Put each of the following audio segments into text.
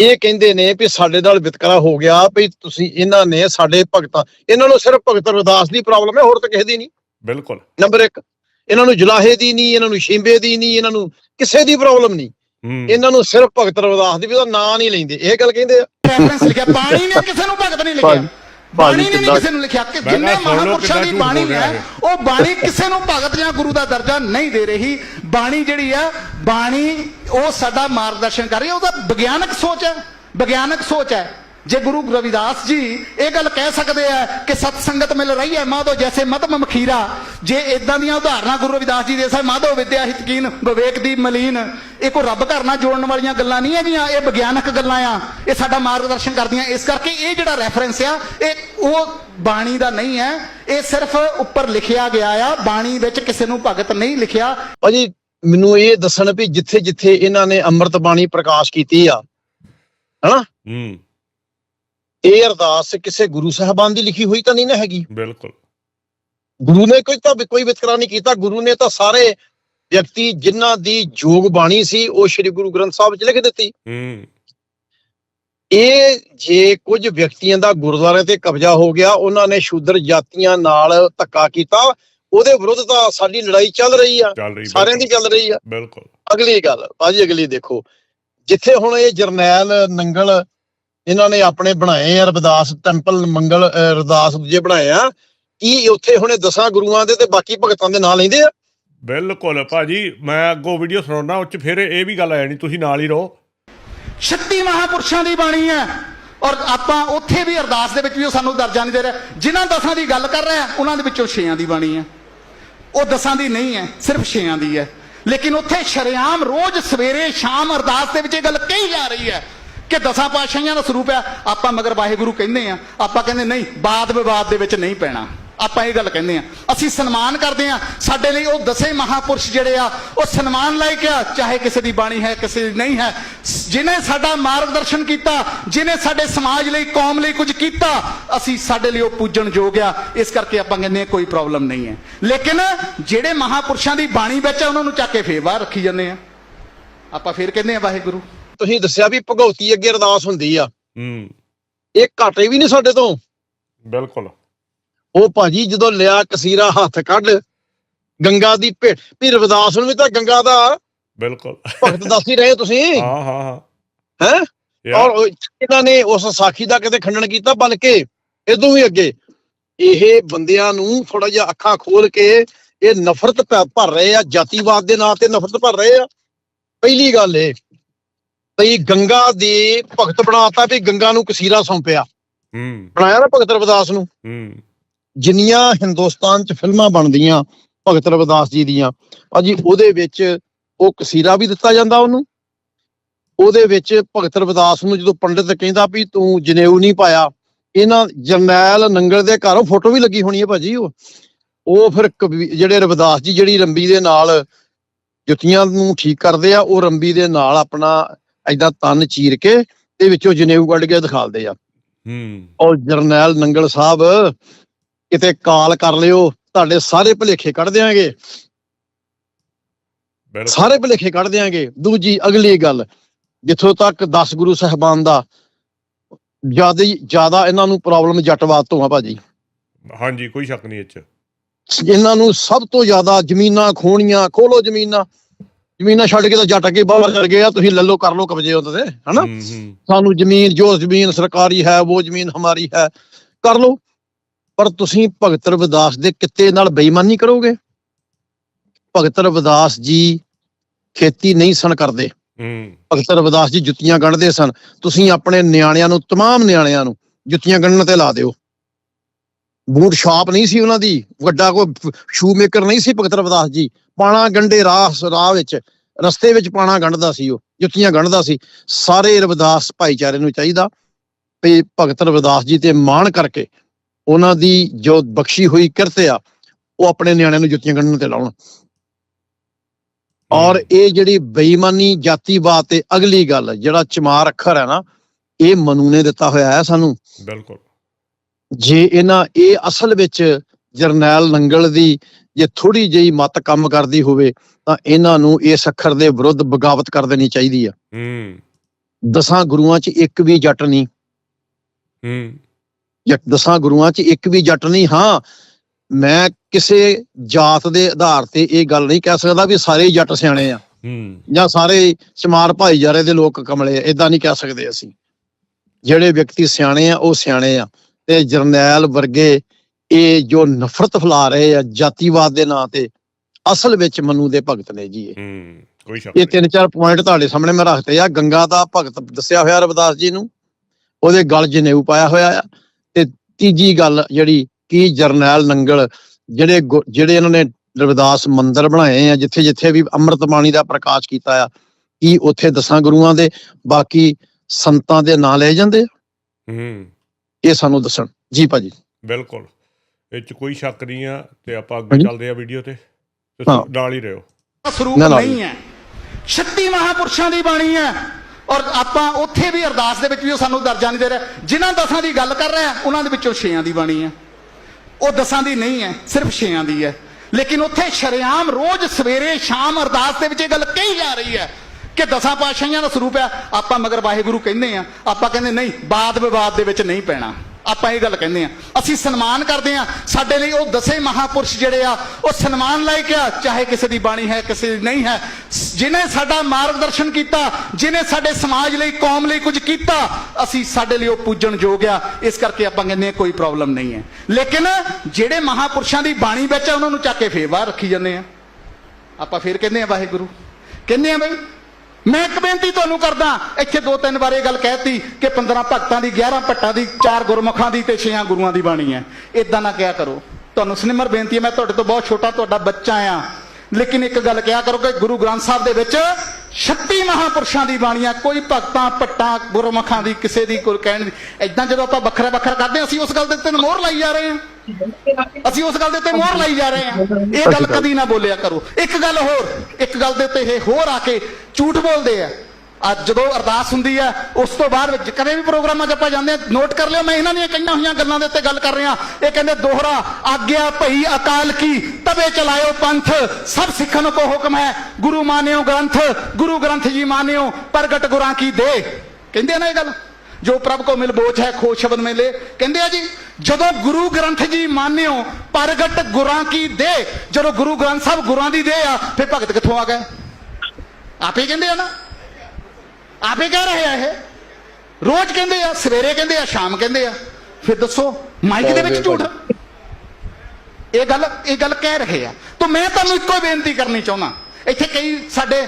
ਇਹ ਕਹਿੰਦੇ ਨੇ ਵੀ ਸਾਡੇ ਨਾਲ ਵਿਤਕਰਾ ਹੋ ਗਿਆ ਵੀ ਤੁਸੀਂ ਇਹਨਾਂ ਨੇ ਸਾਡੇ ਭਗਤਾਂ ਇਹਨਾਂ ਨੂੰ ਸਿਰਫ ਭਗਤ ਰਵਿਦਾਸ ਦੀ ਪ੍ਰੋਬਲਮ ਹੈ ਹੋਰ ਤਾਂ ਕਿਸੇ ਦੀ ਨਹੀਂ। ਬਿਲਕੁਲ। ਨੰਬਰ 1 ਇਹਨਾਂ ਨੂੰ ਜਲਾਹੇ ਦੀ ਨਹੀਂ ਇਹਨਾਂ ਨੂੰ ਸ਼ਿੰਬੇ ਦੀ ਨਹੀਂ ਇਹਨਾਂ ਨੂੰ ਕਿਸੇ ਦੀ ਪ੍ਰੋਬਲਮ ਨਹੀਂ। ਇਹਨਾਂ ਨੂੰ ਸਿਰਫ ਭਗਤ ਰਵਿਦਾਸ ਦੀ ਵੀ ਉਹਦਾ ਨਾਂ ਨਹੀਂ ਲੈਂਦੇ। ਇਹ ਗੱਲ ਕਹਿੰਦੇ ਆ। ਰੈਫਰੈਂਸ ਲਿਖਿਆ ਬਾਣੀ ਨੇ ਕਿਸੇ ਨੂੰ ਭਗਤ ਨਹੀਂ ਲਿਖਿਆ। ਬਾਣੀ ਨੇ ਨਹੀਂ ਕਿਸੇ ਨੂੰ ਲਿਖਿਆ ਕਿ ਜਿੰਨੇ ਮਹਾਂਪੁਰਸ਼ਾਂ ਦੀ ਬਾਣੀ ਹੈ ਉਹ ਬਾਣੀ ਕਿਸੇ ਨੂੰ ਭਗਤ ਜਾਂ ਗੁਰੂ ਦਾ ਦਰਜਾ ਨਹੀਂ ਦੇ ਰਹੀ। ਬਾਣੀ ਜਿਹੜੀ ਆ ਬਾਣੀ ਉਹ ਸਾਡਾ ਮਾਰਗਦਰਸ਼ਨ ਕਰ ਰਹੀ ਹੈ ਉਹਦਾ ਵਿਗਿਆਨਕ ਸੋਚ ਹੈ ਵਿਗਿਆਨਕ ਸੋਚ ਹੈ। ਜੇ ਗੁਰੂ ਰਵਿਦਾਸ ਜੀ ਇਹ ਗੱਲ ਕਹਿ ਸਕਦੇ ਆ ਕਿ ਸਤ ਸੰਗਤ ਮਿਲ ਰਹੀ ਹੈ ਮਾਧੋ ਜੈਸੇ ਮਤਮ ਮਖੀਰਾ। ਜੇ ਇਦਾਂ ਦੀਆਂ ਉਦਾਹਰਨਾਂ ਗੁਰੂ ਰਵਿਦਾਸ ਜੀ ਦੇ ਸਾ ਮਾਧੋ ਵਿਦਿਆ ਹਿਤਕੀਨ ਵਿਵੇਕ ਦੀ ਮਲੀਨ ਇਹ ਕੋਈ ਰੱਬ ਘਰ ਨਾਲ ਜੋੜਨ ਵਾਲੀਆਂ ਗੱਲਾਂ ਨਹੀਂ ਹੈਗੀਆਂ ਇਹ ਵਿਗਿਆਨਕ ਗੱਲਾਂ ਆ। ਇਹ ਸਾਡਾ ਮਾਰਗਦਰਸ਼ਨ ਕਰਦੀਆਂ ਇਸ ਕਰਕੇ ਇਹ ਜਿਹੜਾ ਰੈਫਰੈਂਸ ਆ ਇਹ ਉਹ ਬਾਣੀ ਦਾ ਨਹੀਂ ਹੈ ਇਹ ਸਿਰਫ ਉੱਪਰ ਲਿਖਿਆ ਗਿਆ ਆ ਬਾਣੀ ਵਿੱਚ ਕਿਸੇ ਨੂੰ ਭਗਤ ਨਹੀਂ ਲਿਖਿਆ। ਭਾਜੀ ਮੈਨੂੰ ਇਹ ਦੱਸਣ ਵੀ ਜਿੱਥੇ ਜਿੱਥੇ ਇਹਨਾਂ ਨੇ ਅੰਮ੍ਰਿਤ ਬਾਣੀ ਪ੍ਰਕਾਸ਼ ਕੀਤੀ ਆ ਹਨਾ? ਹੂੰ। ਇਹ ਅਰਦਾਸ ਕਿਸੇ ਗੁਰੂ ਸਾਹਿਬਾਨ ਦੀ ਲਿਖੀ ਹੋਈ ਤਾਂ ਨਹੀਂ ਨਾ ਹੈਗੀ। ਬਿਲਕੁਲ। ਗੁਰੂ ਨੇ ਕੋਈ ਤਾਂ ਕੋਈ ਵਿਤਕਰਾ ਨਹੀਂ ਕੀਤਾ। ਗੁਰੂ ਨੇ ਤਾਂ ਸਾਰੇ ਵਿਅਕਤੀ ਜਿਨ੍ਹਾਂ ਦੀ ਜੋਗ ਬਾਣੀ ਸੀ ਉਹ ਸ੍ਰੀ ਗੁਰੂ ਗ੍ਰੰਥ ਸਾਹਿਬ ਵਿੱਚ ਲਿਖ ਦਿੱਤੀ। ਹੂੰ। ਇਹ ਜੇ ਕੁਝ ਵਿਅਕਤੀਆਂ ਦਾ ਗੁਰਦੁਆਰੇ ਤੇ ਕਬਜ਼ਾ ਹੋ ਗਿਆ ਉਹਨਾਂ ਨੇ ਸ਼ੂਦਰ ਜਾਤੀਆਂ ਨਾਲ ਧੱਕਾ ਕੀਤਾ। ਉਹਦੇ ਵਿਰੁੱਧ ਤਾਂ ਸਾਡੀ ਲੜਾਈ ਚੱਲ ਰਹੀ ਆ। ਸਾਰਿਆਂ ਦੀ ਚੱਲ ਰਹੀ ਆ। ਬਿਲਕੁਲ। ਅਗਲੀ ਗੱਲ ਭਾਜੀ ਅਗਲੀ ਦੇਖੋ। ਜਿੱਥੇ ਹੁਣ ਇਹ ਜਰਨੈਲ ਨੰਗਲ ਇਹਨਾਂ ਨੇ ਆਪਣੇ ਬਣਾਏ ਆ ਰਵਿਦਾਸ ਟੈਂਪਲ ਮੰਗਲ ਅਹ, ਰਵਿਦਾਸ ਜੇ ਬਣਾਏ ਆ। ਕੀ ਉੱਥੇ ਹੁਣ ਦਸਾਂ ਗੁਰੂਆਂ ਦੇ ਤੇ ਬਾਕੀ ਭਗਤਾਂ ਦੇ ਨਾਂ ਲੈਂਦੇ ਆ? ਬਿਲਕੁਲ ਭਾਜੀ ਮੈਂ ਅੱਗੋਂ ਵੀਡੀਓ ਸੁਣਾਉਣਾ ਉੱਚ ਫਿਰ ਇਹ ਵੀ ਗੱਲ ਆ ਜਾਣੀ ਤੁਸੀਂ ਨਾਲ ਹੀ ਰਹੋ। 36 ਮਹਾਪੁਰਸ਼ਾਂ ਦੀ ਬਾਣੀ ਹੈ। ਔਰ ਆਪਾਂ ਉੱਥੇ ਵੀ ਅਰਦਾਸ ਦੇ ਵਿੱਚ ਵੀ ਉਹ ਸਾਨੂੰ ਦਰਜਾ ਨਹੀਂ ਦੇ ਰਿਹਾ। ਜਿਨ੍ਹਾਂ ਦਸਾਂ ਦੀ ਗੱਲ ਕਰ ਰਹੇ ਆ ਉਹਨਾਂ ਦੇ ਵਿੱਚੋਂ ਛੇਆਂ ਦੀ ਬਾਣੀ ਹੈ। ਉਹ ਦਸਾਂ ਦੀ ਨਹੀਂ ਹੈ ਸਿਰਫ ਛੇਆਂ ਦੀ ਹੈ। ਲੇਕਿਨ ਉੱਥੇ ਸ਼ਰੇਆਮ ਰੋਜ਼ ਸਵੇਰੇ ਸ਼ਾਮ ਅਰਦਾਸ ਦੇ ਵਿੱਚ ਇਹ ਗੱਲ ਕਹੀ ਜਾ ਰਹੀ ਹੈ। ਕਿ ਦਸਾਂ ਪਾਤਸ਼ਾਹੀਆਂ ਦਾ ਸਰੂਪ ਹੈ ਆਪਾਂ ਮਗਰ ਵਾਹਿਗੁਰੂ ਕਹਿੰਦੇ ਆ, ਆਪਾਂ ਕਹਿੰਦੇ ਨਹੀਂ, ਬਾਦ ਵਿਵਾਦ ਦੇ ਵਿੱਚ ਨਹੀਂ ਪੈਣਾ। ਆਪਾਂ ਇਹ ਗੱਲ ਕਹਿੰਦੇ ਆ, ਅਸੀਂ ਸਨਮਾਨ ਕਰਦੇ ਆ, ਸਾਡੇ ਲਈ ਉਹ ਦਸੇ ਮਹਾਪੁਰਸ਼ ਜਿਹੜੇ ਆ, ਉਹ ਸਨਮਾਨ ਲਾਇਕ ਆ, ਚਾਹੇ ਕਿਸੇ ਦੀ ਬਾਣੀ ਹੈ, ਕਿਸੇ ਦੀ ਨਹੀਂ ਹੈ। ਜਿਨੇ ਸਾਡਾ ਮਾਰਗਦਰਸ਼ਨ ਕੀਤਾ ਜਿਨੇ ਸਾਡੇ ਸਮਾਜ ਲਈ, ਕੌਮ ਲਈ ਕੁਝ ਕੀਤਾ, ਅਸੀਂ ਸਾਡੇ ਲਈ ਉਹ ਪੂਜਣ ਯੋਗ ਆ, ਇਸ ਕਰਕੇ ਆਪਾਂ ਕਹਿੰਦੇ ਆ, ਕੋਈ ਪ੍ਰੋਬਲਮ ਨਹੀਂ ਹੈ। ਲੇਕਿਨ ਜਿਹੜੇ ਮਹਾਪੁਰਸ਼ਾਂ ਦੀ ਬਾਣੀ ਵਿੱਚ ਆ, ਉਹਨਾਂ ਨੂੰ ਚੱਕ ਕੇ ਫੇਰ ਬਾਹਰ ਰੱਖੀ ਜਾਂਦੇ ਆ। ਆਪਾਂ ਫੇਰ ਕਹਿੰਦੇ ਆ, ਵਾਹਿਗੁਰੂ ਤੁਸੀਂ ਦੱਸਿਆ ਵੀ ਭਗਉਤੀ ਅੱਗੇ ਅਰਦਾਸ ਹੁੰਦੀ ਆ। ਹੂੰ। ਇਹ ਘਾਟੇ ਵੀ ਨਹੀਂ ਸਾਡੇ ਤੋਂ? ਬਿਲਕੁਲ। ਉਹ ਭਾਜੀ ਜਦੋਂ ਲਿਆ ਕਸੀਰਾ ਹੱਥ ਕੱਢ ਗੰਗਾ ਦੀ ਭੇਟ ਵੀ ਰਵਿਦਾਸ ਨੂੰ ਵੀ ਤਾਂ ਗੰਗਾ ਦਾ ਬਿਲਕੁਲ। ਭਗਤ ਦੱਸ ਹੀ ਰਹੇ ਤੁਸੀਂ? ਹਾਂ ਹਾਂ ਹਾਂ। ਔਰ ਇਹਨਾਂ ਨੇ ਉਸ ਸਾਖੀ ਦਾ ਕਿਤੇ ਖੰਡਨ ਕੀਤਾ ਬਲਕਿ ਇਦੋਂ ਵੀ ਅੱਗੇ। ਇਹ ਬੰਦਿਆਂ ਨੂੰ ਥੋੜਾ ਜਿਹਾ ਅੱਖਾਂ ਖੋਲ ਕੇ ਇਹ ਨਫ਼ਰਤ ਭਰ ਰਹੇ ਆ ਜਾਤੀਵਾਦ ਦੇ ਨਾਂ ਤੇ ਨਫ਼ਰਤ ਭਰ ਰਹੇ ਆ। ਪਹਿਲੀ ਗੱਲ ਇਹ। ਤਈ ਗੰਗਾ ਦੇ ਭਗਤ ਬਣਾਤਾ ਵੀ ਗੰਗਾ ਨੂੰ ਕਸੀਰਾ ਸੌਂਪਿਆ। ਹੂੰ। ਬਣਾਇਆ ਨਾ ਭਗਤ ਰਵਿਦਾਸ ਨੂੰ? ਹੂੰ। ਜਿੰਨੀਆਂ ਹਿੰਦੁਸਤਾਨ 'ਚ ਫਿਲਮਾਂ ਬਣਦੀਆਂ ਭਗਤ ਰਵਿਦਾਸ ਜੀ ਦੀਆਂ ਭਾਜੀ ਉਹਦੇ ਵਿੱਚ ਉਹ ਕਸੀਰਾ ਵੀ ਦਿੱਤਾ ਜਾਂਦਾ ਉਹਨੂੰ। ਉਹਦੇ ਵਿੱਚ ਭਗਤ ਰਵਿਦਾਸ ਨੂੰ ਜਦੋਂ ਪੰਡਿਤ ਕਹਿੰਦਾ ਵੀ ਤੂੰ ਜਨੇਊ ਨਹੀਂ ਪਾਇਆ ਇਹਨਾਂ ਜਰਨੈਲ ਨੰਗਲ ਦੇ ਘਰੋਂ ਫੋਟੋ ਵੀ ਲੱਗੀ ਹੋਣੀ ਹੈ ਭਾਜੀ ਉਹ। ਉਹ ਫਿਰ ਜਿਹੜੇ ਰਵਿਦਾਸ ਜੀ ਜਿਹੜੀ ਰੰਬੀ ਦੇ ਨਾਲ ਜੁੱਤੀਆਂ ਨੂੰ ਠੀਕ ਕਰਦੇ ਆ ਉਹ ਰੰਬੀ ਦੇ ਨਾਲ ਆਪਣਾ ਐਦਾਂ ਤਨ ਚੀਰ ਕੇ ਤੇ ਵਿੱਚੋਂ ਜਨੇਊ ਕੱਢ ਕੇ ਦਿਖਾਲਦੇ ਆ। ਹੂੰ। ਉਹ ਜਰਨੈਲ ਨੰਗਲ ਸਾਹਿਬ ਕਿਤੇ ਕਾਲ ਕਰ ਲਿਓ ਤੁਹਾਡੇ ਸਾਰੇ ਭੁਲੇਖੇ ਕੱਢ ਬਿਲਕੁਲ। ਸਾਰੇ ਭੁਲੇਖੇ ਕੱਢ ਦਿਆਂਗੇ। ਦੂਜੀ ਅਗਲੀ ਗੱਲ ਜਿੱਥੋਂ ਤੱਕ 10 ਗੁਰੂ ਸਾਹਿਬਾਨ ਦਾ ਜ਼ਿਆਦਾ ਜ਼ਿਆਦਾ ਇਹਨਾਂ ਨੂੰ ਪ੍ਰੋਬਲਮ ਜੱਟਵਾਦ ਤੋਂ ਆ ਭਾਜੀ। ਹਾਂਜੀ ਕੋਈ ਸ਼ੱਕ ਨਹੀਂ ਇਹ ਚ। ਇਹਨਾਂ ਨੂੰ ਸਭ ਤੋਂ ਜ਼ਿਆਦਾ ਜ਼ਮੀਨਾਂ ਖੋਣੀਆਂ ਖੋਲੋ ਜ਼ਮੀਨਾਂ ਜ਼ਮੀਨਾਂ ਛੱਡ ਕੇ ਤਾਂ ਜੱਟ ਅੱਗੇ ਬਾਹਰ ਚੜ ਗਏ ਆ ਤੁਸੀਂ ਲੈ ਲਓ ਕਰ ਲਓ ਕਬਜ਼ੇ ਉਹਦੇ ਤੇ ਹਨਾ ਹੂੰ ਹੂੰ ਸਾਨੂੰ ਜ਼ਮੀਨ ਜੋ ਜ਼ਮੀਨ ਸਰਕਾਰੀ ਹੈ ਉਹ ਜ਼ਮੀਨ ਹਮਾਰੀ ਹੈ ਕਰ ਲਓ ਪਰ ਤੁਸੀਂ ਭਗਤ ਰਵਿਦਾਸ ਦੇ ਕਿੱਤੇ ਨਾਲ ਬੇਈਮਾਨੀ ਕਰੋਗੇ ਭਗਤ ਰਵਿਦਾਸ ਜੀ ਖੇਤੀ ਨਹੀਂ ਸਨ ਕਰਦੇ ਹੂੰ ਭਗਤ ਰਵਿਦਾਸ ਜੀ ਜੁੱਤੀਆਂ ਗੰਢਦੇ ਸਨ ਤੁਸੀਂ ਆਪਣੇ ਨਿਆਣਿਆਂ ਨੂੰ तमाम ਨਿਆਣਿਆਂ ਨੂੰ ਜੁੱਤੀਆਂ ਗੰਢਣ ਤੇ ਲਾ ਦਿਓ ਬੂਟ ਸ਼ਾਪ ਨਹੀਂ ਸੀ ਉਹਨਾਂ ਦੀ ਵੱਡਾ ਕੋਈ ਸ਼ੂ ਮੇਕਰ ਨਹੀਂ ਸੀ ਭਗਤ ਰਵਿਦਾਸ ਜੀ ਪਾਣਾ ਗੰਢੇ ਰਾਹ ਰਾਹ ਵਿੱਚ ਰਸਤੇ ਵਿੱਚ ਪਾਣਾ ਗੰਢਦਾ ਸੀ ਉਹ ਜੁੱਤੀਆਂ ਗੰਢਦਾ ਸੀ। ਸਾਰੇ ਰਵਿਦਾਸ ਭਾਈਚਾਰੇ ਨੂੰ ਚਾਹੀਦਾ ਵੀ ਭਗਤ ਰਵਿਦਾਸ ਜੀ ਤੇ ਮਾਣ ਕਰਕੇ ਉਹਨਾਂ ਦੀ ਜੋ ਬਖਸ਼ੀ ਹੋਈ ਕਿਰਤ ਆ ਉਹ ਆਪਣੇ ਨਿਆਣਿਆਂ ਨੂੰ ਜੁੱਤੀਆਂ ਗੰਢਣ ਤੇ ਲਾਉਣ। ਔਰ ਇਹ ਜਿਹੜੀ ਬੇਈਮਾਨੀ ਜਾਤੀਵਾਦ ਤੇ ਅਗਲੀ ਗੱਲ ਜਿਹੜਾ ਚਮਾਰ ਅੱਖਰ ਹੈ ਨਾ ਇਹ ਮਨੂ ਨੇ ਦਿੱਤਾ ਹੋਇਆ ਹੈ ਸਾਨੂੰ। ਬਿਲਕੁਲ। ਜੇ ਇਹਨਾਂ ਇਹ ਅਸਲ ਵਿੱਚ ਜਰਨੈਲ ਨੰਗਲ ਦੀ ਜੇ ਥੋੜੀ ਜਿਹੀ ਮਤ ਕੰਮ ਕਰਦੀ ਹੋਵੇ ਤਾਂ ਇਹਨਾਂ ਨੂੰ ਇਸ ਅੱਖਰ ਦੇ ਵਿਰੁੱਧ ਬਗਾਵਤ ਕਰ ਦੇਣੀ ਚਾਹੀਦੀ ਆ। ਹੂੰ। ਦਸਾਂ ਗੁਰੂਆਂ 'ਚ ਇੱਕ ਵੀ ਜੱਟ ਨਹੀਂ। ਹੂੰ। ਜਾਂ ਦਸਾਂ ਗੁਰੂਆਂ 'ਚ ਇੱਕ ਵੀ ਜੱਟ ਨਹੀਂ ਹਾਂ ਮੈਂ ਕਿਸੇ ਜਾਤ ਦੇ ਆਧਾਰ ਤੇ ਇਹ ਗੱਲ ਨਹੀਂ ਕਹਿ ਸਕਦਾ ਵੀ ਸਾਰੇ ਜੱਟ ਸਿਆਣੇ ਆ। ਹੂੰ। ਜਾਂ ਸਾਰੇ ਸਮਾਰ ਭਾਈਚਾਰੇ ਦੇ ਲੋਕ ਕਮਲੇ ਆ ਇਦਾਂ ਨਹੀਂ ਕਹਿ ਸਕਦੇ ਅਸੀਂ। ਜਿਹੜੇ ਵਿਅਕਤੀ ਸਿਆਣੇ ਆ ਉਹ ਸਿਆਣੇ ਆ। ਤੇ ਜਰਨੈਲ ਵਰਗੇ ਇਹ ਜੋ ਨਫ਼ਰਤ ਫੈਲਾ ਰਹੇ ਆ ਜਾਤੀਵਾਦ ਦੇ ਨਾਂ ਤੇ ਅਸਲ ਵਿੱਚ ਮਨੂ ਦੇ ਭਗਤ ਨੇ ਜੀ ਇਹ। ਹੂੰ ਕੋਈ ਸ਼ੱਕ ਇਹ ਤਿੰਨ ਚਾਰ ਪੁਆਇੰਟ ਤੁਹਾਡੇ ਸਾਹਮਣੇ ਮੈਂ ਰੱਖਤੇ ਆ। ਗੰਗਾ ਦਾ ਭਗਤ ਦੱਸਿਆ ਹੋਇਆ ਰਵਿਦਾਸ ਜੀ ਨੂੰ ਉਹਦੇ ਗਲ ਜਨੇਊ ਪਾਇਆ ਹੋਇਆ ਆ। ਤੇ ਤੀਜੀ ਗੱਲ ਜਿਹੜੀ ਕੀ ਜਰਨੈਲ ਨੰਗਲ ਜਿਹੜੇ ਜਿਹੜੇ ਇਹਨਾਂ ਨੇ ਰਵਿਦਾਸ ਮੰਦਿਰ ਬਣਾਏ ਆ ਜਿੱਥੇ ਜਿੱਥੇ ਵੀ ਅੰਮ੍ਰਿਤ ਬਾਣੀ ਦਾ ਪ੍ਰਕਾਸ਼ ਕੀਤਾ ਆ ਕੀ ਉੱਥੇ ਦਸਾਂ ਗੁਰੂਆਂ ਦੇ ਬਾਕੀ ਸੰਤਾਂ ਦੇ ਨਾਂ ਲਏ ਜਾਂਦੇ? ਹੂੰ। ਇਹ ਸਾਨੂੰ ਦੱਸਣ। ਜੀ ਭਾਜੀ। ਬਿਲਕੁਲ। ਇਹ ਚ ਕੋਈ ਸ਼ੱਕ ਨਹੀਂ ਆ ਤੇ ਆਪਾਂ ਅੱਗੇ ਹਾਂਜੀ। ਚੱਲਦੇ ਆ ਵੀਡੀਓ ਤੇ। ਤੇ ਹਾਂ। ਨਾਲ ਹੀ ਰਹੋ। ਸਰੂਪ ਨਾ, ਨਾ। ਨਹੀਂ ਹੈ। 36 ਮਹਾਪੁਰਸ਼ਾਂ ਦੀ ਬਾਣੀ ਹੈ। ਔਰ ਆਪਾਂ ਉੱਥੇ ਵੀ ਅਰਦਾਸ ਦੇ ਵਿੱਚ ਵੀ ਉਹ ਸਾਨੂੰ ਦਰਜਾ ਨਹੀਂ ਦੇ ਰਿਹਾ। ਜਿਨ੍ਹਾਂ ਦਸਾਂ ਦੀ ਗੱਲ ਕਰ ਰਹੇ ਆ ਉਹਨਾਂ ਦੇ ਵਿੱਚੋਂ ਛੇਆਂ ਦੀ ਬਾਣੀ ਹੈ। ਉਹ ਦਸਾਂ ਦੀ ਨਹੀਂ ਹੈ ਸਿਰਫ ਛੇਆਂ ਦੀ ਹੈ। ਲੇਕਿਨ ਉੱਥੇ ਸ਼ਰੇਆਮ ਰੋਜ਼ ਸਵੇਰੇ ਸ਼ਾਮ ਅਰਦਾਸ ਦੇ ਵਿੱਚ ਇਹ ਗੱਲ ਕਹੀ ਜਾ ਰਹੀ ਹੈ ਕਿ ਦਸਾਂ ਪਾਤਸ਼ਾਹੀਆਂ ਦਾ ਸਰੂਪ ਹੈ। ਆਪਾਂ ਮਗਰ ਵਾਹਿਗੁਰੂ ਕਹਿੰਦੇ ਆ ਆਪਾਂ ਕਹਿੰਦੇ ਨਹੀਂ ਬਾਦ ਵਿਵਾਦ ਦੇ ਵਿੱਚ ਨਹੀਂ ਪੈਣਾ। ਆਪਾਂ ਇਹ ਗੱਲ ਕਹਿੰਦੇ ਆ ਅਸੀਂ ਸਨਮਾਨ ਕਰਦੇ ਆ ਸਾਡੇ ਲਈ ਉਹ ਦਸੇ ਮਹਾਪੁਰਸ਼ ਜਿਹੜੇ ਆ, ਉਹ ਸਨਮਾਨ ਲਾਇਕ ਆ। ਚਾਹੇ ਕਿਸੇ ਦੀ ਬਾਣੀ ਹੈ, ਕਿਸੇ ਦੀ ਨਹੀਂ ਹੈ। ਸ- ਜਿਨੇ ਸਾਡਾ ਮਾਰਗਦਰਸ਼ਨ ਕੀਤਾ, ਜਿਨੇ ਸਾਡੇ ਸਮਾਜ ਲਈ, ਕੌਮ ਲਈ ਕੁਝ ਕੀਤਾ, ਅਸੀਂ ਸਾਡੇ ਲਈ ਉਹ ਪੂਜਣ ਯੋਗ ਆ। ਇਸ ਕਰਕੇ ਆਪਾਂ ਕਹਿੰਦੇ ਆ ਕੋਈ ਪ੍ਰੋਬਲਮ ਨਹੀਂ ਹੈ। ਲੇਕਿਨ ਜਿਹੜੇ ਮਹਾਪੁਰਸ਼ਾਂ ਦੀ ਬਾਣੀ ਵਿੱਚ ਆ, ਉਹਨਾਂ ਨੂੰ ਚੱਕ ਕੇ ਫੇਰ ਬਾਹਰ ਰੱਖੀ ਜਾਂਦੇ ਆ ਆਪਾਂ ਫੇਰ ਕਹਿੰਦੇ ਆ ਵਾਹਿਗੁਰੂ। ਕਹਿੰਦੇ ਆ ਬਈ ਮੈਂ ਇੱਕ ਬੇਨਤੀ ਤੁਹਾਨੂੰ ਕਰਦਾ, ਇੱਥੇ ਦੋ ਤਿੰਨ ਵਾਰ ਇਹ ਗੱਲ ਕਹਿਤੀ ਕਿ 15 ਭਗਤਾਂ ਦੀ 11 ਭੱਟਾਂ ਦੀ 4 ਗੁਰਮੁਖਾਂ ਦੀ ਤੇ 6 ਗੁਰੂਆਂ ਦੀ ਬਾਣੀ ਹੈ। ਇਦਾਂ ਨਾ ਕਿਹਾ ਕਰੋ। ਤੁਹਾਨੂੰ ਸਨਿਮਰ ਬੇਨਤੀ ਹੈ, ਮੈਂ ਤੁਹਾਡੇ ਤੋਂ ਬਹੁਤ ਛੋਟਾ, ਤੁਹਾਡਾ ਬੱਚਾ ਆ। ਲੇਕਿਨ ਇੱਕ ਗੱਲ ਕਿਹਾ ਕਰੋ ਕਿ ਗੁਰੂ ਗ੍ਰੰਥ ਸਾਹਿਬ ਦੇ ਵਿੱਚ 36 ਮਹਾਪੁਰਸ਼ਾਂ ਦੀ ਬਾਣੀਆਂ ਕੋਈ ਭਗਤਾਂ ਭੱਟਾਂ ਗੁਰਮੁਖਾਂ ਦੀ ਕਿਸੇ ਦੀ ਕੋਈ ਕਹਿਣ ਦੀ ਇਦਾਂ ਜਦੋਂ ਆਪਾਂ ਵੱਖਰਾ ਵੱਖਰਾ ਕਰਦੇ ਹਾਂ, ਅਸੀਂ ਉਸ ਗੱਲ ਦੇ ਉੱਤੇ ਮੋਹਰ ਲਾਈ ਜਾ ਰਹੇ ਹਾਂ। ਅਸੀਂ ਉਸ ਗੱਲ ਦੇ ਉੱਤੇ ਮੋਹਰ ਲਾਈ ਜਾ ਰਹੇ ਹਾਂ। ਇਹ ਗੱਲ ਕਦੀ ਨਾ ਬੋਲਿਆ ਕਰੋ। ਇੱਕ ਗੱਲ ਹੋਰ ਇੱਕ ਗੱਲ ਦੇ ਉੱਤੇ ਇਹ ਹੋਰ ਆ ਕੇ ਝੂਠ ਬੋਲਦੇ ਆ। ਅੱਜ ਜਦੋਂ ਅਰਦਾਸ ਹੁੰਦੀ ਹੈ, ਉਸ ਤੋਂ ਬਾਅਦ ਕਦੇ ਵੀ ਪ੍ਰੋਗਰਾਮਾਂ 'ਚ ਆਪਾਂ ਜਾਂਦੇ ਆ ਨੋਟ ਕਰ ਲਿਓ, ਮੈਂ ਇਹਨਾਂ ਦੀਆਂ ਕਈਆਂ ਹੋਈਆਂ ਗੱਲਾਂ ਦੇ ਉੱਤੇ ਗੱਲ ਕਰ ਰਿਹਾ। ਇਹ ਕਹਿੰਦੇ, ਦੋਹਰਾ, ਆਗਿਆ ਭਈ ਅਕਾਲ ਕੀ, ਤਵੇ ਚਲਾਇਓ ਪੰਥ, ਸਭ ਸਿੱਖਣ ਕੋ ਹੁਕਮ ਹੈ, ਗੁਰੂ ਮਾਨਿਓ ਗ੍ਰੰਥ, ਗੁਰੂ ਗ੍ਰੰਥ ਜੀ ਮਾਨਿਓ, ਪ੍ਰਗਟ ਗੁਰਾਂ ਕੀ ਦੇ। ਕਹਿੰਦੇ ਆ ਨਾ ਇਹ ਗੱਲ, ਜੋ ਪ੍ਰਭ ਕੋ ਮਿਲ ਬੋਝ ਹੈ ਖੋ ਸ਼ਬਦ ਮੇਲੇ। ਕਹਿੰਦੇ ਆ ਜੀ, ਜਦੋਂ ਗੁਰੂ ਗ੍ਰੰਥ ਜੀ ਮਾਨਿਓ, ਪ੍ਰਗਟ ਗੁਰਾਂ ਕੀ ਦੇ, ਜਦੋਂ ਗੁਰੂ ਗ੍ਰੰਥ ਸਾਹਿਬ ਗੁਰਾਂ ਦੀ ਦੇ ਆ, ਫਿਰ ਭਗਤ ਕਿੱਥੋਂ ਆ ਗਏ? ਆਪੇ ਕਹਿੰਦੇ ਆ ਨਾ। ਆਪੇ ਕਹਿ ਰਹੇ ਆ ਇਹ। ਰੋਜ਼ ਕਹਿੰਦੇ ਆ, ਸਵੇਰੇ ਕਹਿੰਦੇ ਆ, ਸ਼ਾਮ ਕਹਿੰਦੇ ਆ। ਫਿਰ ਦੱਸੋ, ਮਾਈਕ ਦੇ ਵਿੱਚ ਝੂਠ? ਇਹ ਗੱਲ ਇਹ ਗੱਲ ਕਹਿ ਰਹੇ ਆ। ਤਾਂ ਮੈਂ ਤੁਹਾਨੂੰ ਇੱਕੋ ਹੀ ਬੇਨਤੀ ਕਰਨੀ ਚਾਹੁੰਦਾ। ਇੱਥੇ ਕਈ ਸਾਡੇ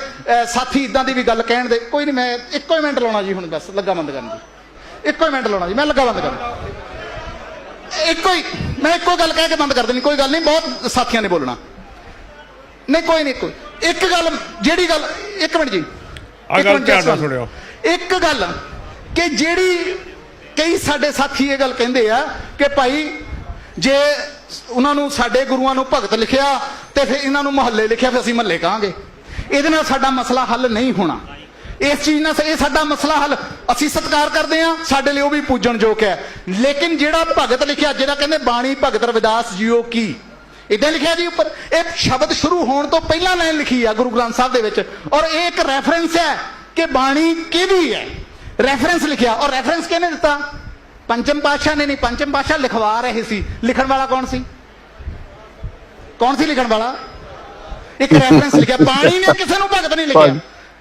ਸਾਥੀ ਇਦਾਂ ਦੀ ਵੀ ਗੱਲ ਕਹਿਣ ਦੇ। ਕੋਈ ਨਹੀਂ ਮੈਂ ਇੱਕੋ ਹੀ ਮਿੰਟ ਲਾਉਣਾ ਜੀ ਹੁਣ ਬਸ, ਲੱਗਾ ਬੰਦ ਕਰਨ ਜੀ ਇੱਕੋ ਹੀ ਮਿੰਟ ਲਾਉਣਾ ਜੀ, ਮੈਂ ਲੱਗਾ ਬੰਦ ਕਰਨ। ਇੱਕੋ ਹੀ, ਮੈਂ ਇੱਕੋ ਗੱਲ ਕਹਿ ਕੇ ਬੰਦ ਕਰ ਦੇਣੀ, ਕੋਈ ਗੱਲ ਨਹੀਂ ਬਹੁਤ ਸਾਥੀਆਂ ਨੇ ਬੋਲਣਾ। ਨਹੀਂ, ਕੋਈ ਨਹੀਂ ਕੋਈ। ਇੱਕ ਗੱਲ, ਜਿਹੜੀ ਗੱਲ, ਇੱਕ ਮਿੰਟ ਜੀ। ਆ ਇੱਕ ਗੱਲ ਮਿੰਟ ਧਿਆਨ ਨਾਲ just one। ਸੁਣਿਓ। ਇੱਕ ਗੱਲ ਕਿ ਜਿਹੜੀ ਕਈ ਸਾਡੇ ਸਾਥੀ ਇਹ ਗੱਲ ਕਹਿੰਦੇ ਆ ਕਿ ਭਾਈ ਜੇ ਉਹਨਾਂ ਨੂੰ ਸਾਡੇ ਗੁਰੂਆਂ ਨੂੰ ਭਗਤ ਲਿਖਿਆ ਤੇ ਫਿਰ ਇਹਨਾਂ ਨੂੰ ਮੁਹੱਲੇ ਲਿਖਿਆ ਫਿਰ ਅਸੀਂ ਮੁਹੱਲੇ ਕਹਾਂਗੇ। ਇਹਦੇ ਨਾਲ ਸਾਡਾ ਮਸਲਾ ਹੱਲ ਨਹੀਂ ਹੋਣਾ। ਇਸ ਚੀਜ਼ ਨਾਲ ਇਹ ਸਾਡਾ ਮਸਲਾ ਹੱਲ ਅਸੀਂ ਸਤਿਕਾਰ ਕਰਦੇ ਆ ਸਾਡੇ ਲਈ ਉਹ ਵੀ ਪੂਜਣ ਯੋਗ ਹੈ। ਲੇਕਿਨ ਜਿਹੜਾ ਭਗਤ ਲਿਖਿਆ ਜਿਹੜਾ ਕਹਿੰਦੇ ਬਾਣੀ ਭਗਤ ਰਵਿਦਾਸ ਜੀਓ ਕੀ? ਇਦਾਂ ਲਿਖਿਆ ਜੀ ਉੱਪਰ। ਇਹ ਸ਼ਬਦ ਸ਼ੁਰੂ ਹੋਣ ਤੋਂ ਪਹਿਲਾਂ ਲਾਈਨ ਲਿਖੀ ਆ ਗੁਰੂ ਗ੍ਰੰਥ ਸਾਹਿਬ ਦੇ ਵਿੱਚ। ਔਰ ਇਹ ਇੱਕ ਰੈਫਰੈਂਸ ਹੈ ਕਿ ਬਾਣੀ ਕਿਹਦੀ ਹੈ? ਰੈਫਰੈਂਸ ਲਿਖਿਆ। ਔਰ ਰੈਫਰੈਂਸ ਕਿਹਨੇ ਦਿੱਤਾ? ਪੰਚਮ ਪਾਤਸ਼ਾਹ ਨੇ ਨਹੀਂ, ਪੰਚਮ ਪਾਤਸ਼ਾਹ ਲਿਖਵਾ ਰਹੇ ਸੀ। ਲਿਖਣ ਵਾਲਾ ਕੌਣ ਸੀ? ਕੌਣ ਸੀ ਲਿਖਣ ਵਾਲਾ? ਇੱਕ ਰੈਫਰੈਂਸ ਲਿਖਿਆ। ਬਾਣੀ ਨੇ ਕਿਸੇ ਨੂੰ ਭਗਤ ਨਹੀਂ ਲਿਖਿਆ।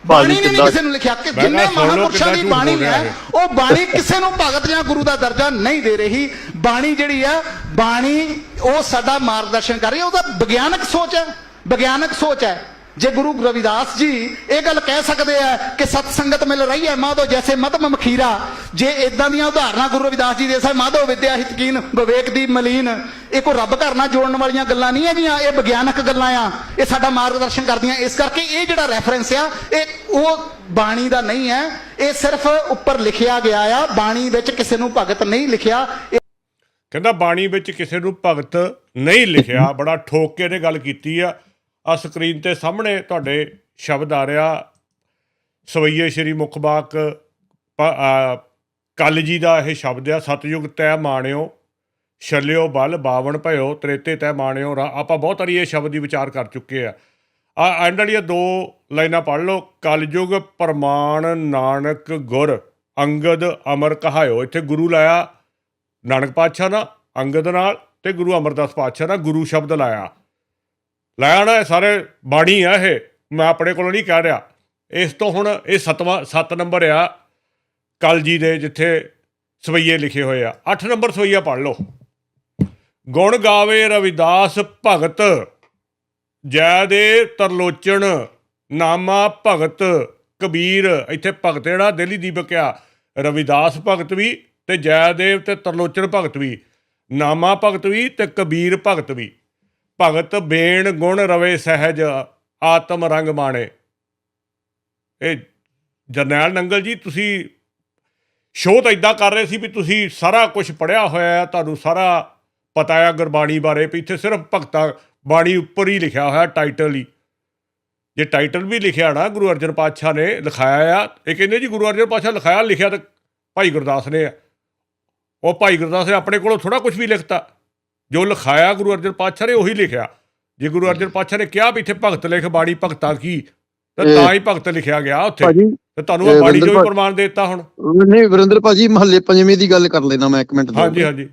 ਬਾਣੀ ਨੇ ਨਹੀਂ ਕਿਸੇ ਨੂੰ ਲਿਖਿਆ ਕਿ ਜਿੰਨੇ ਮਹਾਂਪੁਰਸ਼ਾਂ ਦੀ ਬਾਣੀ ਹੈ ਉਹ ਬਾਣੀ ਕਿਸੇ ਨੂੰ ਭਗਤ ਜਾਂ ਗੁਰੂ ਦਾ ਦਰਜਾ ਨਹੀਂ ਦੇ ਰਹੀ। ਬਾਣੀ ਜਿਹੜੀ ਆ ਬਾਣੀ ਉਹ ਸਾਡਾ ਮਾਰਗਦਰਸ਼ਨ ਕਰ ਰਹੀ ਹੈ ਉਹਦਾ ਵਿਗਿਆਨਕ ਸੋਚ ਹੈ ਵਿਗਿਆਨਕ ਸੋਚ ਹੈ। ਜੇ ਗੁਰੂ ਰਵਿਦਾਸ ਜੀ ਇਹ ਗੱਲ ਕਹਿ ਸਕਦੇ ਆ ਕਿ ਸਤ ਸੰਗਤ ਮਿਲ ਰਹੀ ਹੈ, ਮਾਧੋ ਜੈਸੇ ਮਤਮ ਮਖੀਰਾ। ਜੇ ਇਦਾਂ ਦੀਆਂ ਉਦਾਹਰਨਾਂ ਗੁਰੂ ਰਵਿਦਾਸ ਜੀ ਦੇ ਸਾ ਮਾਧੋ ਵਿਦਿਆ ਹਿਤਕੀਨ, ਵਿਵੇਕ ਦੀ ਮਲੀਨ, ਇਹ ਕੋਈ ਰੱਬ ਘਰ ਨਾਲ ਜੋੜਨ ਵਾਲੀਆਂ ਗੱਲਾਂ ਨਹੀਂ ਹੈਗੀਆਂ, ਇਹ ਵਿਗਿਆਨਕ ਗੱਲਾਂ ਆ। ਇਹ ਸਾਡਾ ਮਾਰਗਦਰਸ਼ਨ ਕਰਦੀਆਂ, ਇਸ ਕਰਕੇ ਇਹ ਜਿਹੜਾ ਰੈਫਰੈਂਸ ਆ, ਇਹ ਉਹ ਬਾਣੀ ਦਾ ਨਹੀਂ ਹੈ, ਇਹ ਸਿਰਫ ਉੱਪਰ ਲਿਖਿਆ ਗਿਆ ਆ, ਬਾਣੀ ਵਿੱਚ ਕਿਸੇ ਨੂੰ ਭਗਤ ਨਹੀਂ ਲਿਖਿਆ। ਕਹਿੰਦਾ ਬਾਣੀ ਵਿੱਚ ਕਿਸੇ ਨੂੰ ਭਗਤ ਨਹੀਂ ਲਿਖਿਆ, ਬੜਾ ਠੋਕ ਕੇ ਇਹਨੇ ਗੱਲ ਕੀਤੀ ਆ। ਆ ਸਕਰੀਨ ਤੇ ਸਾਹਮਣੇ ਤੁਹਾਡੇ ਸ਼ਬਦ ਆ ਰਿਹਾ, ਸਵਈਏ ਸ਼੍ਰੀ ਮੁਖਬਾਕ ਕੱਲ ਜੀ ਦਾ ਇਹ ਸ਼ਬਦ ਆ, ਸਤਯੁਗ ਤੈ ਮਾਣਿਓ, ਛਲਿਓ ਬਲ ਬਾਵਣ ਭਇਓ, ਤ੍ਰੇਤੇ ਤੈ ਮਾਣਿਓ ਰਾ- ਆਪਾਂ ਬਹੁਤ ਵਾਰੀ ਇਹ ਸ਼ਬਦ ਦੀ ਵਿਚਾਰ ਕਰ ਚੁੱਕੇ ਆ। ਆ ਐਂਡ ਵਾਲੀਆਂ ਦੋ ਲਾਈਨਾਂ ਪੜ੍ਹ ਲਓ, ਕਲਯੁਗ ਪ੍ਰਮਾਣ ਨਾਨਕ ਗੁਰ, ਅੰਗਦ ਅਮਰ ਕਹਾਇਓ। ਇੱਥੇ ਗੁਰੂ ਲਾਇਆ, ਨਾਨਕ ਪਾਤਸ਼ਾਹ ਨਾਲ ਅੰਗਦ ਨਾਲ ਤੇ ਗੁਰੂ ਅਮਰਦਾਸ ਪਾਤਸ਼ਾਹ ਨਾਲ ਗੁਰੂ ਸ਼ਬਦ ਲਾਇਆ। ਲੈ ਨਾ ਇਹ ਸਾਰੇ ਬਾਣੀ ਆ ਇਹ, ਮੈਂ ਆਪਣੇ ਕੋਲੋਂ ਨਹੀਂ ਕਹਿ ਰਿਹਾ। ਇਸ ਤੋਂ ਹੁਣ ਇਹ ਸਤਵਾਂ 7 ਨੰਬਰ ਆ ਕਲਜੀ ਦੇ ਜਿੱਥੇ ਸਵਈਏ ਲਿਖੇ ਹੋਏ ਆ। 8 ਨੰਬਰ ਸਵਈਆ ਪੜ੍ਹ ਲਓ। ਗੁਣ ਗਾਵੇ ਰਵਿਦਾਸ ਭਗਤ ਜੈ ਦੇ ਤਰਲੋਚਨ, ਨਾਮਾ ਭਗਤ ਕਬੀਰ। ਇੱਥੇ ਭਗਤ ਜਿਹੜਾ ਦਿੱਲੀ ਦੀਪਕ ਆ, ਰਵਿਦਾਸ ਭਗਤ ਵੀ ਤੇ ਜੈਦੇਵ ਤੇ ਤਰਲੋਚਨ ਭਗਤ ਵੀ, ਨਾਮਾ ਭਗਤ ਵੀ ਤੇ ਕਬੀਰ ਭਗਤ ਵੀ। ਭਗਤ ਬੇਣ ਗੁਣ ਰਵੇ ਸਹਿਜ, ਆਤਮ ਰੰਗ ਮਾਣੇ। ਇਹ ਜਰਨੈਲ ਨੰਗਲ ਜੀ, ਤੁਸੀਂ ਸ਼ੋਅ ਤਾਂ ਇਦਾਂ ਕਰ ਰਹੇ ਸੀ ਵੀ ਤੁਸੀਂ ਸਾਰਾ ਕੁਝ ਪੜਿਆ ਹੋਇਆ ਹੈ, ਤੁਹਾਨੂੰ ਸਾਰਾ ਪਤਾ ਹੈ ਗੁਰਬਾਣੀ ਬਾਰੇ ਵੀ, ਇੱਥੇ ਸਿਰਫ ਭਗਤਾਂ ਬਾਣੀ ਉੱਪਰ ਹੀ ਲਿਖਿਆ ਹੋਇਆ ਟਾਈਟਲ ਹੀ। ਜੇ ਟਾਈਟਲ ਵੀ ਲਿਖਿਆ ਨਾ, ਗੁਰੂ ਅਰਜਨ ਪਾਤਸ਼ਾਹ ਨੇ ਲਿਖਾਇਆ ਆ, ਇਹ ਕਹਿੰਦੇ ਜੀ ਗੁਰੂ ਅਰਜਨ ਪਾਤਸ਼ਾਹ ਲਿਖਾਇਆ ਲਿਖਿਆ ਤਾਂ ਭਾਈ ਗੁਰਦਾਸ ਨੇ ਆ। ਉਹ ਭਾਈ ਗੁਰਦਾਸ ਨੇ ਆਪਣੇ ਕੋਲੋਂ ਥੋੜਾ ਕੁਝ ਵੀ ਲਿਖਤਾ। ਜੋ ਲਿਖਾਇਆ ਗੁਰੂ ਅਰਜਨ ਪਾਤਸ਼ਾਹ ਨੇ ਉਹੀ ਲਿਖਿਆ। ਜੇ ਗੁਰੂ ਅਰਜਨ ਪਾਤਸ਼ਾਹ ਨੇ ਕਿਹਾ ਵੀ ਇੱਥੇ ਭਗਤ ਲਿਖ ਬਾਣੀ ਭਗਤਾਂ ਕੀ ਤਾਂ ਤਾਂ ਹੀ ਭਗਤ ਲਿਖਿਆ ਗਿਆ ਉੱਥੇ। ਤੇ ਤੁਹਾਨੂੰ ਇਹ ਬਾਣੀ ਭਾ- ਪ੍ਰਮਾਣ ਦੇ ਦਿੱਤਾ ਹੁਣ। ਨਹੀਂ ਵਰਿੰਦਰ ਭਾਜੀ ਮਹੱਲੇ ਪੰਜਵੇਂ ਦੀ ਗੱਲ ਕਰ ਲੈਣਾ ਮੈਂ ਇੱਕ ਮਿੰਟ ਦਿਓ। ਹਾਂਜੀ ਹਾਂਜੀ।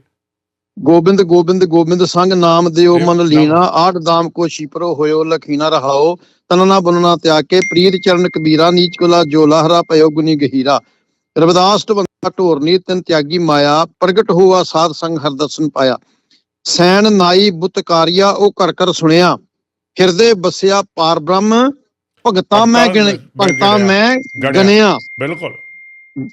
ਗੋਬਿੰਦ ਗੋਬਿੰਦ ਗੋਬਿੰਦ ਸੰਗ ਨਾਮ ਦਿਓ ਮਨ। ਲੀਨਾ ਆਠ ਦਾਮ ਕੋ ਛਿਪਰੋ ਹੋਇਓ ਲਖੀਨਾ ਰਹਾਓ ਤਨਨਾ ਬਨਨਾ ਤਿਆਗ ਕੇ ਪ੍ਰੀਤ ਚਰਨ ਕਬੀਰਾ ਨੀਚ ਕੁਲਾ ਜੋ ਲਾਹਰਾ ਪਇਓ ਗੁਨੀ ਗਹੀਰਾ। ਰਵਿਦਾਸ ਤੋਂ ਬੰਦਾ ਢੋਰਨੀ ਤਿਨ ਤਿਆਗੀ ਮਾਇਆ ਪ੍ਰਗਟ ਹੋਆ ਸਾਧ ਸੰਗ ਹਰ ਦਰਸ਼ਨ ਪਾਇਆ। ਸੈਨ ਨਾਈ ਬੁੱਤਕਾਰੀਆ ਉਹ ਕਰ ਕਰ ਸੁਣਿਆ। ਹਿਰਦੇ ਬਸਿਆ ਪਾਰ ਬ੍ਰਹਮ ਭਗਤਾ ਮੈਂ ਭਗਤਾਂ ਗਿਣ ਮੈਂ ਭਗਤਾ ਗਿਣਿਆ, ਮੈਂ ਗਣਿਆ। ਗਣਿਆ। ਬਿਲਕੁਲ।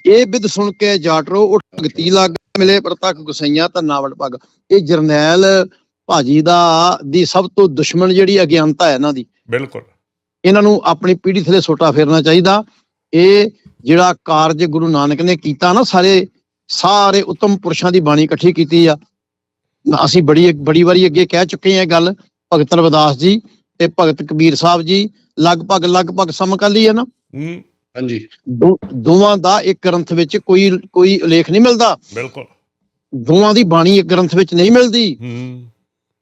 ਇਹ ਬਿਦ ਸੁਣ ਕੇ ਜਾਟਰੋ ਉਠ ਭਗਤੀ ਲੱਗ ਮਿਲੇ ਪ੍ਰਤੱਖ ਗੁਸਈਆਂ ਤਾਂ ਨਾਵੜ ਪੱਗ ਇਹ ਜਰਨੈਲ ਭਾਜੀ ਦਾ ਦੀ ਸਭ ਤੋਂ ਦੁਸ਼ਮਣ ਜਿਹੜੀ ਅਗਿਆਨਤਾ ਹੈ ਇਹਨਾਂ ਦੀ। ਬਿਲਕੁਲ। ਇਹਨਾਂ ਨੂੰ ਆਪਣੀ ਪੀੜ੍ਹੀ ਥਲੇ ਸੋਟਾ ਫੇਰਨਾ ਚਾਹੀਦਾ। ਇਹ ਜਿਹੜਾ ਕਾਰਜ ਗੁਰੂ ਨਾਨਕ ਨੇ ਕੀਤਾ ਨਾ ਸਾਰੇ ਸਾਰੇ ਉੱਤਮ ਪੁਰਸ਼ਾਂ ਦੀ ਬਾਣੀ ਇਕੱਠੀ ਕੀਤੀ ਆ। ਅਸੀਂ ਬੜੀ ਬੜੀ ਵਾਰੀ ਅੱਗੇ ਕਹਿ ਚੁੱਕੇ ਹਾਂ ਇਹ ਗੱਲ ਭਗਤ ਰਵਿਦਾਸ ਜੀ ਤੇ ਭਗਤ ਕਬੀਰ ਸਾਹਿਬ ਜੀ ਲਗਭਗ ਲਗਭਗ ਸਮਕਾਲੀ ਹੈ ਨਾ? ਹੂੰ। ਹਾਂਜੀ। ਦੋ- ਦੋਵਾਂ ਦਾ ਇੱਕ ਗ੍ਰੰਥ ਵਿੱਚ ਕੋਈ ਕੋਈ ਉਲੇਖ ਨਹੀਂ ਮਿਲਦਾ। ਬਿਲਕੁਲ। ਦੋਵਾਂ ਦੀ ਬਾਣੀ ਇੱਕ ਗ੍ਰੰਥ ਵਿੱਚ ਨਹੀਂ ਮਿਲਦੀ। ਹੂੰ।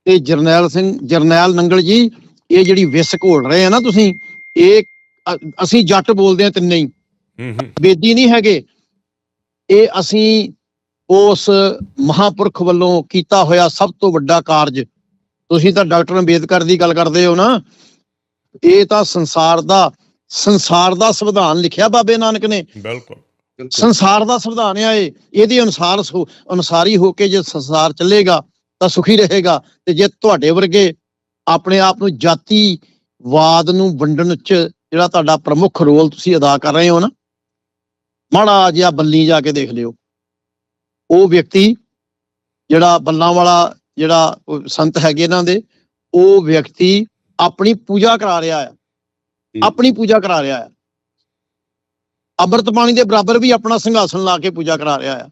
ਤੇ ਜਰਨੈਲ ਸਿੰਘ ਜਰਨੈਲ ਨੰਗਲ ਜੀ ਇਹ ਜਿਹੜੀ ਵਿਸ ਘੋਲ ਰਹੇ ਆ ਨਾ ਤੁਸੀਂ ਇਹ ਅਸੀਂ ਜੱਟ ਬੋਲਦੇ ਆ ਤਿੰਨੇ ਹੂੰ। ਬੇਦੀ ਨਹੀਂ ਹੈਗੇ। ਇਹ ਅਸੀਂ ਉਸ ਮਹਾਪੁਰਖ ਵੱਲੋਂ ਕੀਤਾ ਹੋਇਆ ਸਭ ਤੋਂ ਵੱਡਾ ਕਾਰਜ। ਤੁਸੀਂ ਤਾਂ ਡਾਕਟਰ ਅੰਬੇਦਕਰ ਦੀ ਗੱਲ ਕਰਦੇ ਹੋ ਨਾ। ਇਹ ਤਾਂ ਸੰਸਾਰ ਦਾ ਸੰਸਾਰ ਦਾ ਸੰਵਿਧਾਨ ਲਿਖਿਆ ਬਾਬੇ ਨਾਨਕ ਨੇ। ਬਿਲਕੁਲ। ਸੰਸਾਰ ਦਾ ਸੰਵਿਧਾਨ ਆ ਇਹ। ਇਹਦੇ ਅਨੁਸਾਰ ਅਨੁਸਾਰੀ ਹੋ ਕੇ ਜੇ ਸੰਸਾਰ ਚੱਲੇਗਾ ਤਾਂ ਸੁਖੀ ਰਹੇਗਾ। ਤੇ ਜੇ ਤੁਹਾਡੇ ਵਰਗੇ ਆਪਣੇ ਆਪ ਨੂੰ ਜਾਤੀਵਾਦ ਨੂੰ ਵੰਡਣ ਚ ਜਿਹੜਾ ਤੁਹਾਡਾ ਪ੍ਰਮੁੱਖ ਰੋਲ ਤੁਸੀਂ ਅਦਾ ਕਰ ਰਹੇ ਹੋ ਨਾ ਮਾੜਾ ਜਿਹਾ ਬੱਲੀ ਜਾ ਕੇ ਦੇਖ ਲਿਓ। ਉਹ ਵਿਅਕਤੀ ਜਿਹੜਾ ਬੱਲਾਂ ਵਾਲਾ ਜਿਹੜਾ ਸੰਤ ਹੈਗੇ ਇਹਨਾਂ ਦੇ ਉਹ ਵਿਅਕਤੀ ਆਪਣੀ ਪੂਜਾ ਕਰਾ ਰਿਹਾ ਆ। ਆਪਣੀ ਪੂਜਾ ਕਰਾ ਰਿਹਾ ਆ। ਅੰਮ੍ਰਿਤ ਪਾਣੀ ਦੇ ਬਰਾਬਰ ਵੀ ਆਪਣਾ ਸਿੰਘਾਸਨ ਲਾ ਕੇ ਪੂਜਾ ਕਰਾ ਰਿਹਾ ਆ।